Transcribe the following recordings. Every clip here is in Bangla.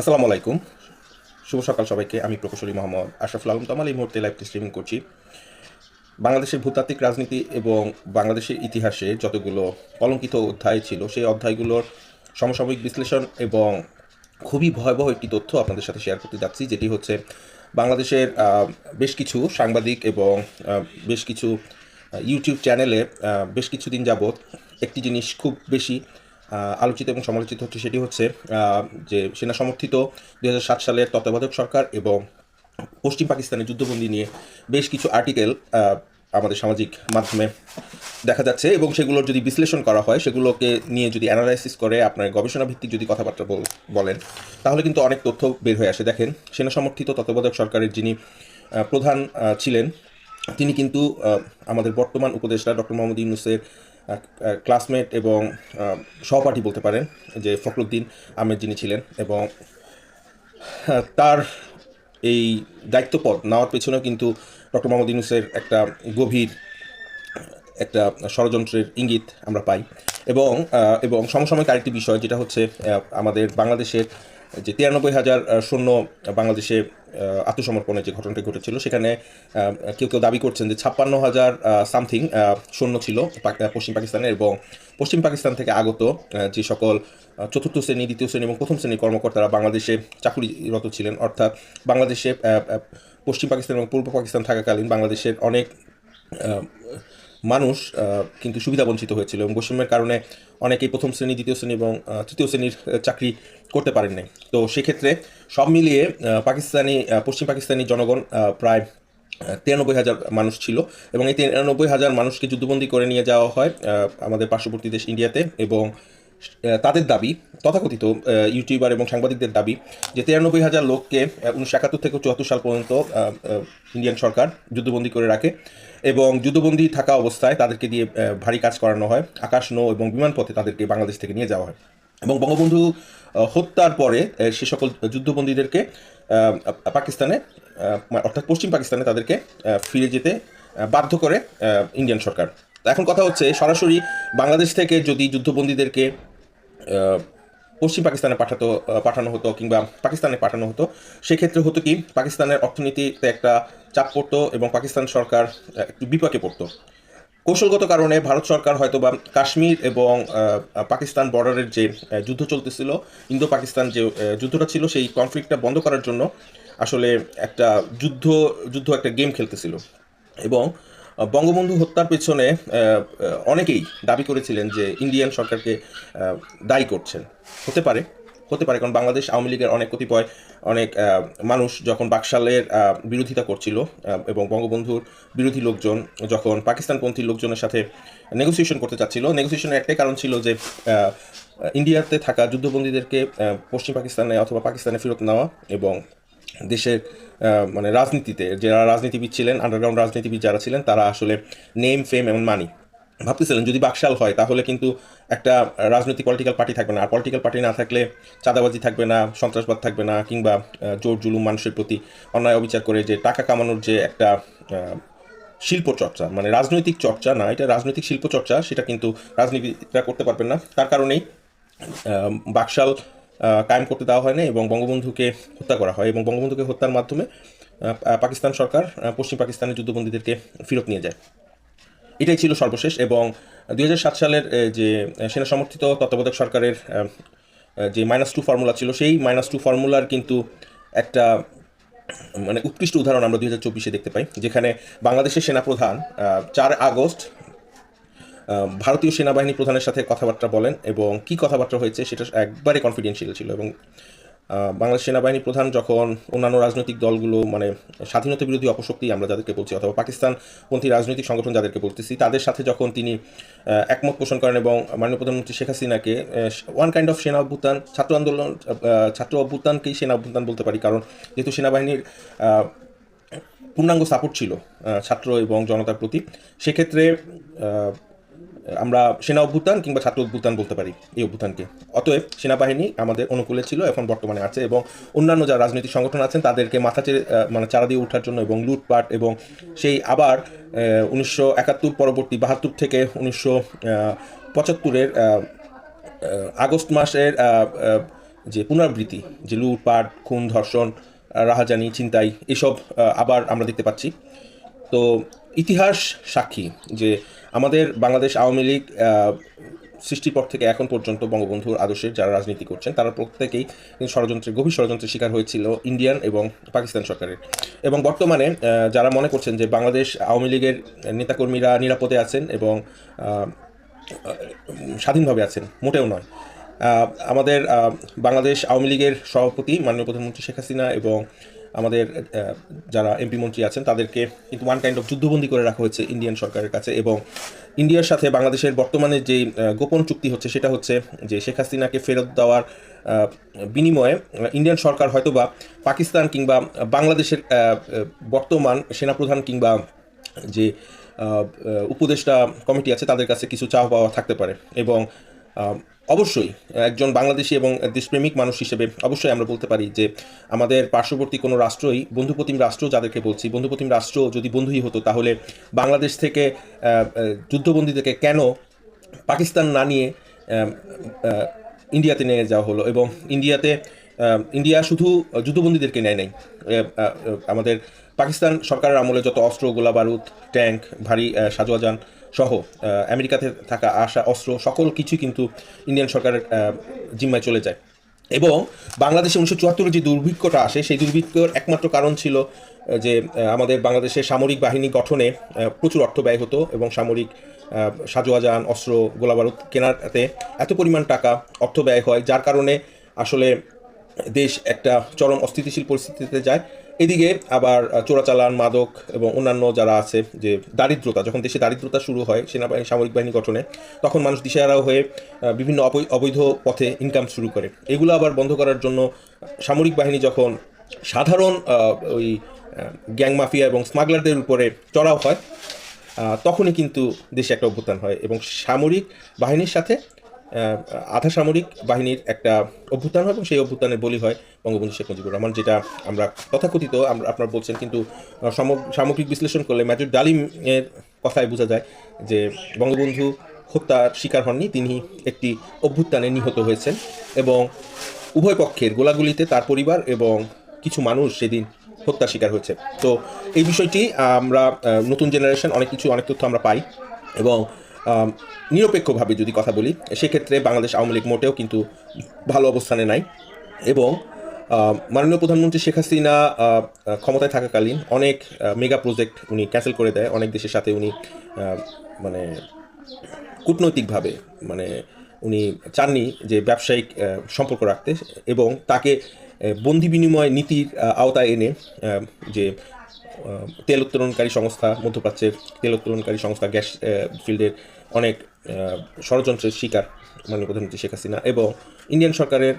আসসালামু আলাইকুম। শুভ সকাল সবাইকে। আমি প্রকৌশলী মোহাম্মদ আশরাফুল আলম। তামাল এই মুহূর্তে লাইভ স্ট্রিমিং করছি। বাংলাদেশের ভূতাত্ত্বিক রাজনীতি এবং বাংলাদেশের ইতিহাসে যতগুলো কলঙ্কিত অধ্যায় ছিল, সেই অধ্যায়গুলোর সমসাময়িক বিশ্লেষণ এবং খুবই ভয়াবহ একটি তথ্য আপনাদের সাথে শেয়ার করতে যাচ্ছি, যেটি হচ্ছে বাংলাদেশের বেশ কিছু সাংবাদিক এবং বেশ কিছু ইউটিউব চ্যানেলে বেশ কিছুদিন যাবৎ একটি জিনিস খুব বেশি আলোচিত এবং সমালোচিত হচ্ছে সেটি হচ্ছে যে সেনা সমর্থিত দুই হাজার সাত সালের তত্ত্বাবধায়ক সরকার এবং পশ্চিম পাকিস্তানের যুদ্ধবন্দী নিয়ে বেশ কিছু আর্টিকেল আমাদের সামাজিক মাধ্যমে দেখা যাচ্ছে এবং সেগুলোর যদি বিশ্লেষণ করা হয়, সেগুলোকে নিয়ে যদি অ্যানালাইসিস করে আপনার গবেষণা ভিত্তিক যদি কথাবার্তা বল- বলেন, তাহলে কিন্তু অনেক তথ্য বের হয়ে আসে। দেখেন, সেনা সমর্থিত তত্ত্বাবধায়ক সরকারের যিনি প্রধান ছিলেন, তিনি কিন্তু আমাদের বর্তমান উপদেষ্টা ডক্টর মোহাম্মদ ইউনুসের ক্লাসমেট এবং সহপাঠী বলতে পারেন যে ফখরুদ্দিন আহমেদ যিনি ছিলেন এবং হ্যাঁ, তার এই দায়িত্বপদ নেওয়ার পেছনেও কিন্তু ডক্টর মোহাম্মদ ইউনুসের একটা গভীর একটা ষড়যন্ত্রের ইঙ্গিত আমরা পাই। এবং এবং সমসাময়িক আরেকটি বিষয় যেটা হচ্ছে আমাদের বাংলাদেশের যে তিরানব্বই হাজার সৈন্য বাংলাদেশে আত্মসমর্পণের যে ঘটনাটি ঘটেছিল, সেখানে কেউ কেউ দাবি করছেন যে ছাপ্পান্ন হাজার সামথিং সৈন্য ছিল পশ্চিম পাকিস্তানের এবং পশ্চিম পাকিস্তান থেকে আগত যে সকল চতুর্থ শ্রেণি, দ্বিতীয় শ্রেণি এবং প্রথম শ্রেণির কর্মকর্তারা বাংলাদেশে চাকুরিরত ছিলেন। অর্থাৎ বাংলাদেশে পশ্চিম পাকিস্তান এবং পূর্ব পাকিস্তান থাকাকালীন বাংলাদেশের অনেক মানুষ কিন্তু সুবিধা বঞ্চিত হয়েছিল এবং বৈষম্যের কারণে অনেকেই প্রথম শ্রেণি, দ্বিতীয় শ্রেণি এবং তৃতীয় শ্রেণির চাকরি করতে পারেন নাই। তো সেক্ষেত্রে সব মিলিয়ে পাকিস্তানি পশ্চিম পাকিস্তানি জনগণ প্রায় তিরানব্বই হাজার মানুষ ছিল এবং এই তিরানব্বই হাজার মানুষকে যুদ্ধবন্দী করে নিয়ে যাওয়া হয় আমাদের পার্শ্ববর্তী দেশ ইন্ডিয়াতে এবং তাদের দাবি, তথাকথিত ইউটিউবার এবং সাংবাদিকদের দাবি যে তিরানব্বই হাজার লোককে উনিশশো একাত্তর থেকে চুয়াত্তর সাল পর্যন্ত ইন্ডিয়ান সরকার যুদ্ধবন্দী করে রাখে। এবং যুদ্ধবন্দী থাকা অবস্থায় তাদেরকে দিয়ে ভারী কাজ করানো হয়। আকাশ, নৌ এবং বিমানপথে তাদেরকে বাংলাদেশ থেকে নিয়ে যাওয়া হয়। এবং বঙ্গবন্ধু হত্যার পরে সে সকল যুদ্ধবন্দীদেরকে পাকিস্তানে অর্থাৎ পশ্চিম পাকিস্তানে তাদেরকে ফিরে যেতে বাধ্য করে ইন্ডিয়ান সরকার। এখন কথা হচ্ছে, সরাসরি বাংলাদেশ থেকে যদি যুদ্ধবন্দীদেরকে পশ্চিম পাকিস্তানে পাঠাতো পাঠানো হতো কিংবা পাকিস্তানে পাঠানো হতো। সেক্ষেত্রে হতো কি, পাকিস্তানের অর্থনীতিতে একটা চাপ পড়তো এবং পাকিস্তান সরকার একটু বিপাকে পড়তো। কৌশলগত কারণে ভারত সরকার হয়তো বা কাশ্মীর এবং পাকিস্তান বর্ডারের যে যুদ্ধ চলতেছিল ইন্দো পাকিস্তান যে যুদ্ধটা ছিল, সেই কনফ্লিক্টটা বন্ধ করার জন্য আসলে একটা যুদ্ধ যুদ্ধ একটা গেম খেলতেছিল। এবং বঙ্গবন্ধু হত্যার পেছনে অনেকেই দাবি করেছিলেন যে ইন্ডিয়ান সরকারকে দায়ী করছেন। হতে পারে হতে পারে, কারণ বাংলাদেশ আওয়ামী লীগের অনেক কতিপয়, অনেক মানুষ যখন বাকশালের বিরোধিতা করছিল এবং বঙ্গবন্ধুর বিরোধী লোকজন যখন পাকিস্তানপন্থী লোকজনের সাথে নেগোসিয়েশন করতে চাচ্ছিল নেগোসিয়েশনের একটাই কারণ ছিল যে ইন্ডিয়াতে থাকা যুদ্ধবন্দীদেরকে পশ্চিম পাকিস্তানে অথবা পাকিস্তানে ফেরত নেওয়া এবং দেশের মানে রাজনীতিতে যারা রাজনীতিবিদ ছিলেন আন্ডারগ্রাউন্ড রাজনীতিবিদ যারা ছিলেন, তারা আসলে নেম ফেম এবং মানি ভাবতেছিলেন যদি বাকশাল হয়, তাহলে কিন্তু একটা রাজনৈতিক পলিটিক্যাল পার্টি থাকবে না। আর পলিটিক্যাল পার্টি না থাকলে চাঁদাবাজি থাকবে না, সন্ত্রাসবাদ থাকবে না, কিংবা জোর জুলুম মানুষের প্রতি অন্যায় অবিচার করে যে টাকা কামানোর যে একটা শিল্প চর্চা মানে রাজনৈতিক চর্চা না, এটা রাজনৈতিক শিল্প চর্চা, সেটা কিন্তু রাজনীতিটা করতে পারবেন না। তার কারণেই বাকশাল কায়েম করতে দেওয়া হয় না এবং বঙ্গবন্ধুকে হত্যা করা হয় এবং বঙ্গবন্ধুকে হত্যার মাধ্যমে পাকিস্তান সরকার পশ্চিম পাকিস্তানের যুদ্ধবন্দীদেরকে ফেরত নিয়ে যায়। এটাই ছিল সর্বশেষ এবং দু হাজার সাত সালের যে সেনা সমর্থিত তত্ত্বাবধায়ক সরকারের যে মাইনাস টু ফর্মুলা ছিল, সেই মাইনাস টু ফর্মুলার কিন্তু একটা মানে উৎকৃষ্ট উদাহরণ আমরা দুই দেখতে পাই, যেখানে বাংলাদেশের সেনাপ্রধান চার আগস্ট ভারতীয় সেনাবাহিনী প্রধানের সাথে কথাবার্তা বলেন এবং কি কথাবার্তা হয়েছে সেটা একবারে কনফিডেন্সিয়াল ছিল এবং বাংলাদেশ সেনাবাহিনী প্রধান যখন অন্যান্য রাজনৈতিক দলগুলো মানে স্বাধীনতা বিরোধী অপশক্তি আমরা যাদেরকে বলছি অথবা পাকিস্তানপন্থী রাজনৈতিক সংগঠন যাদেরকে বলতেছি, তাদের সাথে যখন তিনি একমত পোষণ করেন এবং মাননীয় প্রধানমন্ত্রী শেখ হাসিনাকে ওয়ান কাইন্ড অফ সেনা অভ্যুত্থান, ছাত্র আন্দোলন ছাত্র অভ্যুত্থানকেই সেনা অভ্যুত্থান বলতে পারি কারণ যেহেতু সেনাবাহিনীর পূর্ণাঙ্গ সাপোর্ট ছিল ছাত্র এবং জনতার প্রতি, সেক্ষেত্রে আমরা সেনা অভ্যুত্থান কিংবা ছাত্র অভ্যুত্থান বলতে পারি এই অভ্যুত্থানকে। অতএব সেনাবাহিনী আমাদের অনুকূলে ছিল এখন বর্তমানে আছে এবং অন্যান্য যারা রাজনৈতিক সংগঠন আছেন তাদেরকে মাথা আহ, মানে চারা দিয়ে ওঠার জন্য এবং লুটপাট এবং সেই আবার উনিশশো একাত্তর পরবর্তী বাহাত্তর থেকে উনিশশো পঁচাত্তরের আগস্ট মাসের যে পুনরাবৃত্তি যে লুটপাট খুন ধর্ষণ রাহাজানি চিন্তাই এসব আবার আমরা দেখতে পাচ্ছি। তো ইতিহাস সাক্ষী যে আমাদের বাংলাদেশ আওয়ামী লীগ সৃষ্টির পর থেকে এখন পর্যন্ত বঙ্গবন্ধুর আদর্শের যারা রাজনীতি করছেন, তারা প্রত্যেকেই ষড়যন্ত্রের, গভীর ষড়যন্ত্রের শিকার হয়েছিল ইন্ডিয়ান এবং পাকিস্তান সরকারের। এবং বর্তমানে যারা মনে করছেন যে বাংলাদেশ আওয়ামী লীগের নেতাকর্মীরা নিরাপদে আছেন এবং স্বাধীনভাবে আছেন, মোটেও নয়। আমাদের বাংলাদেশ আওয়ামী লীগের সভাপতি, মাননীয় প্রধানমন্ত্রী শেখ হাসিনা এবং আমাদের যারা এমপি মন্ত্রী আছেন, তাদেরকে কিন্তু ওয়ান কাইন্ড অফ যুদ্ধবন্দী করে রাখা হয়েছে ইন্ডিয়ান সরকারের কাছে এবং ইন্ডিয়ার সাথে বাংলাদেশের বর্তমানে যে গোপন চুক্তি হচ্ছে, সেটা হচ্ছে যে শেখ হাসিনাকে ফেরত দেওয়ার বিনিময়ে ইন্ডিয়ান সরকার হয়তোবা পাকিস্তান কিংবা বাংলাদেশের বর্তমান সেনাপ্রধান কিংবা যে উপদেষ্টা কমিটি আছে, তাদের কাছে কিছু চাওয়া পাওয়া থাকতে পারে এবং অবশ্যই একজন বাংলাদেশি এবং দেশপ্রেমিক মানুষ হিসেবে অবশ্যই আমরা বলতে পারি যে আমাদের পার্শ্ববর্তী কোনো রাষ্ট্রই বন্ধুপ্রতিম রাষ্ট্র যাদেরকে বলছি বন্ধুপ্রতিম রাষ্ট্র যদি বন্ধুই হতো তাহলে বাংলাদেশ থেকে আহ, যুদ্ধবন্দীদেরকে কেন পাকিস্তান না নিয়ে ইন্ডিয়াতে নিয়ে যাওয়া হলো এবং ইন্ডিয়াতে ইন্ডিয়া শুধু যুদ্ধবন্দীদেরকে নেয় নাই আমাদের পাকিস্তান সরকারের আমলে যত অস্ত্র গোলা বারুদ ট্যাঙ্ক ভারী সাজোয়াজান সহ আমেরিকাতে থাকা আসা অস্ত্র, সকল কিছুই কিন্তু ইন্ডিয়ান সরকারের জিম্মায় চলে যায়। এবং বাংলাদেশে উনিশশো চুয়াত্তরে যে দুর্ভিক্ষটা আসে, সেই দুর্ভিক্ষর একমাত্র কারণ ছিল যে আমাদের বাংলাদেশের সামরিক বাহিনী গঠনে প্রচুর অর্থ ব্যয় হতো এবং সামরিক সাজোয়াজান, অস্ত্র, গোলাবারুদ কেনাতে এত পরিমাণ টাকা অর্থ ব্যয় হয়, যার কারণে আসলে দেশ একটা চরম অস্থিতিশীল পরিস্থিতিতে যায়। এদিকে আবার চোরাচালান, মাদক এবং অন্যান্য যারা আছে, যে দারিদ্রতা, যখন দেশে দারিদ্রতা শুরু হয়, সেনাবাহিনী, সামরিক বাহিনী গঠনে, তখন মানুষ দিশেহারাও হয়ে বিভিন্ন অবৈ- অবৈধ পথে ইনকাম শুরু করে। এগুলো আবার বন্ধ করার জন্য সামরিক বাহিনী যখন সাধারণ ওই গ্যাং মাফিয়া এবং স্মাগলারদের উপরে চড়াও হয় তখনই কিন্তু দেশে একটা অভ্যুত্থান হয় এবং সামরিক বাহিনীর সাথে আধা সামরিক বাহিনীর একটা অভ্যুত্থান হয় এবং সেই অভ্যুত্থানের বলি হয় বঙ্গবন্ধু শেখ মুজিবুর রহমান, যেটা আমরা তথাকথিত আমরা আপনার বলছেন, কিন্তু সামগ্রিক বিশ্লেষণ করলে মেজর ডালিমের কথায় বোঝা যায় যে বঙ্গবন্ধু হত্যার শিকার হননি, তিনি একটি অভ্যুত্থানে নিহত হয়েছেন এবং উভয় পক্ষের গোলাগুলিতে তার পরিবার এবং কিছু মানুষ সেদিন হত্যার শিকার হয়েছে। তো এই বিষয়টি আমরা নতুন জেনারেশন অনেক কিছু, অনেক তথ্য আমরা পাই এবং নিরপেক্ষভাবে যদি কথা বলি, সেক্ষেত্রে বাংলাদেশ আওয়ামী লীগ মোটেও কিন্তু ভালো অবস্থানে নাই। এবং মাননীয় প্রধানমন্ত্রী শেখ হাসিনা ক্ষমতায় থাকাকালীন অনেক মেগা প্রজেক্ট উনি ক্যান্সেল করে দেয়। অনেক দেশের সাথে উনি মানে কূটনৈতিকভাবে মানে উনি চাননি যে ব্যবসায়িক সম্পর্ক রাখতে এবং তাকে বন্দি বিনিময় নীতির আওতায় এনে যে তেল উত্তোলনকারী সংস্থা, মধ্যপ্রাচ্যের তেল উত্তোলনকারী সংস্থা গ্যাস ফিল্ডের অনেক ষড়যন্ত্রের শিকার মাননীয় প্রধানমন্ত্রী শেখ হাসিনা এবং ইন্ডিয়ান সরকারের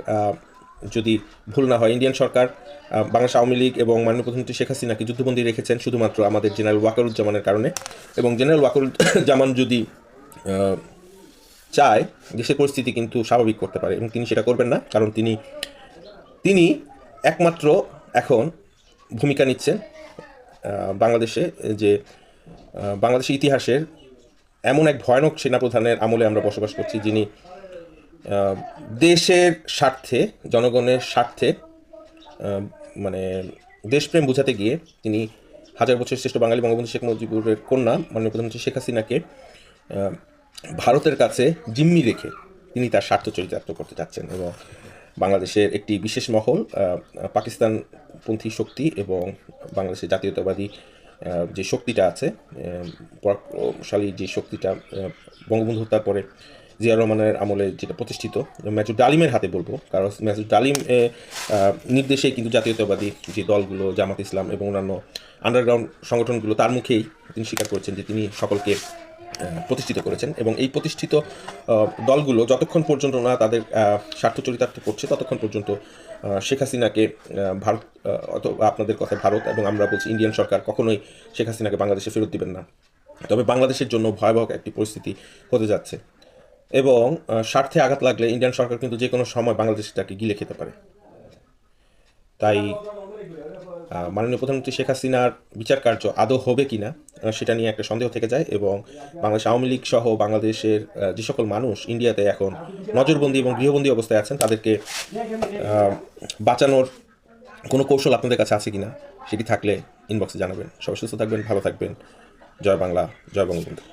যদি ভুল না হয়, ইন্ডিয়ান সরকার বাংলাদেশ আওয়ামী লীগ এবং মাননীয় প্রধানমন্ত্রী শেখ হাসিনাকে যুদ্ধবন্দী রেখেছেন শুধুমাত্র আমাদের জেনারেল ওয়াকারুজ্জামানের কারণে এবং জেনারেল ওয়াকারুজ্জামান যদি চায় দেশের পরিস্থিতি কিন্তু স্বাভাবিক করতে পারে এবং তিনি সেটা করবেন না, কারণ তিনি তিনি একমাত্র এখন ভূমিকা নিচ্ছেন বাংলাদেশে যে বাংলাদেশের ইতিহাসের এমন এক ভয়ানক সেনাপ্রধানের আমলে আমরা বসবাস করছি, যিনি দেশের স্বার্থে, জনগণের স্বার্থে মানে দেশপ্রেম বোঝাতে গিয়ে তিনি হাজার বছর শ্রেষ্ঠ বাঙালি বঙ্গবন্ধু শেখ মুজিবুরের কন্যা, মাননীয় প্রধানমন্ত্রী শেখ হাসিনাকে ভারতের কাছে জিম্মি রেখে তিনি তার স্বার্থ চরিতার্থ করতে চাচ্ছেন এবং বাংলাদেশের একটি বিশেষ মহল পাকিস্তানপন্থী শক্তি এবং বাংলাদেশের জাতীয়তাবাদী যে শক্তিটা আছে পরাক্রমশালী যে শক্তিটা বঙ্গবন্ধু হত্যার পরে জিয়া রহমানের আমলে যেটা প্রতিষ্ঠিত মেজর ডালিমের হাতে বলব, কারণ মেজর ডালিম নির্দেশেই কিন্তু জাতীয়তাবাদী যে দলগুলো, জামাত ইসলাম এবং অন্যান্য আন্ডারগ্রাউন্ড সংগঠনগুলো, তার মুখেই তিনি স্বীকার করেছেন যে তিনি সকলকে প্রতিষ্ঠিত করেছেন এবং এই প্রতিষ্ঠিত দলগুলো যতক্ষণ পর্যন্ত না তাদের স্বার্থ চরিতার্থ করছে, ততক্ষণ পর্যন্ত শেখ হাসিনাকে ভারত অথবা আপনাদের কথা ভারত এবং আমরা বলছি ইন্ডিয়ান সরকার কখনোই শেখ হাসিনাকে বাংলাদেশে ফেরত দিবেন না। তবে বাংলাদেশের জন্য ভয়াবহ একটি পরিস্থিতি হতে যাচ্ছে। এবং স্বার্থে আঘাত লাগলে ইন্ডিয়ান সরকার কিন্তু যে কোনো সময় বাংলাদেশটাকে গিলে খেতে পারে। তাই মাননীয় প্রধানমন্ত্রী শেখ হাসিনার বিচার কার্য আদৌ হবে কিনা আহ, সেটা নিয়ে একটা সন্দেহ থেকে যায় এবং বাংলাদেশ আওয়ামী লীগ সহ বাংলাদেশের যে সকল মানুষ ইন্ডিয়াতে এখন নজরবন্দি এবং গৃহবন্দী অবস্থায় আছেন, তাদেরকে বাঁচানোর কোনো কৌশল আপনাদের কাছে আছে কিনা, সেটি থাকলে ইনবক্সে জানাবেন। সবাই সুস্থ থাকবেন, ভালো থাকবেন। জয় বাংলা, জয় বঙ্গবন্ধু।